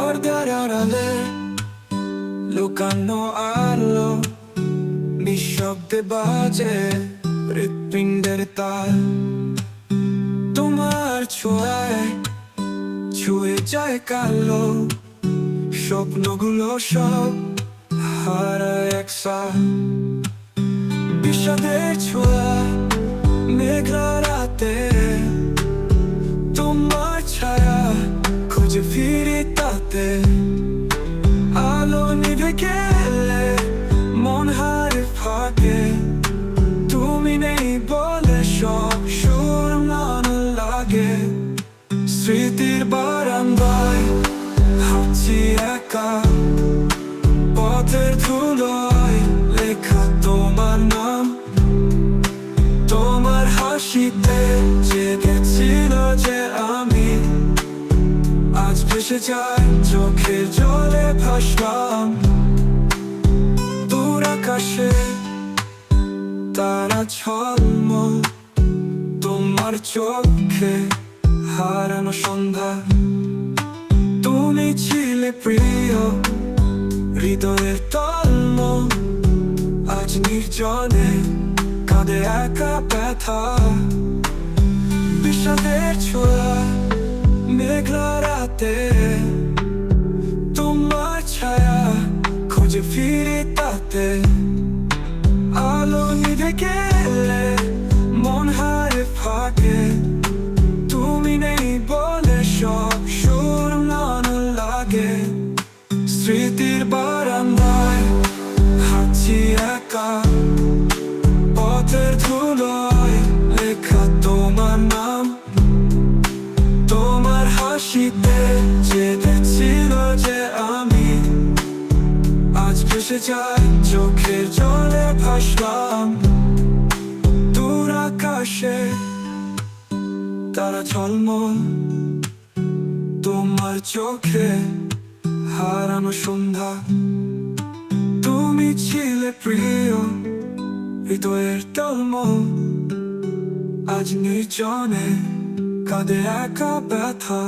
আড়ালে লুকানো আলো নিঃশব্দে বাজে হৃৎপিণ্ডের তাল তোমার ছোঁয়ায় ছুঁয়ে যায় কালো স্বপ্নগুলো সব হারায় একসাথ বিষাদের ছোঁয়া মেঘলা রাতে ফিরি আলো নিভে গেলে মন হারে ফাঁকে। তুমি নেই বলে সব সুর মান লাগে। স্মৃতির বারান্দায় হাঁচি একা। পথের ধুলোয় লেখা তোমার নাম। তোমার হাসিতে জেগেছিল যে আমি। আজ ভেসে যায় জলে ভাসলাম দূর আকাশে তারা ছলম তোমার চোখে হারানো সন্ধ্যা তুমি ছিলে প্রিয় হৃদয়ের তল্ম আজ নির্জনে কাঁদে একা ব্যথা বিষাদের ছোঁয়া মেঘলা রাতে খুঁজে ফিরি তাতে আলো নিভে গেলে মন হারে ফাঁকে তুমি নেই বলে সব সুর নান লাগে। স্মৃতির বারান্দায় হাঁচি একা। পথের ধুলোয় লেখা তোমার নাম। তোমার হাসিতে চেয়েছিল ভেসে যাই চোখের জলে ভাসলাম। দূর আকাশে তারা ঝলমল। তোমার চোখে হারানো সন্ধ্যা। তুমি ছিলে প্রিয় হৃদয়ের তলম আজ নির্জনে কাঁদে একা ব্যথা।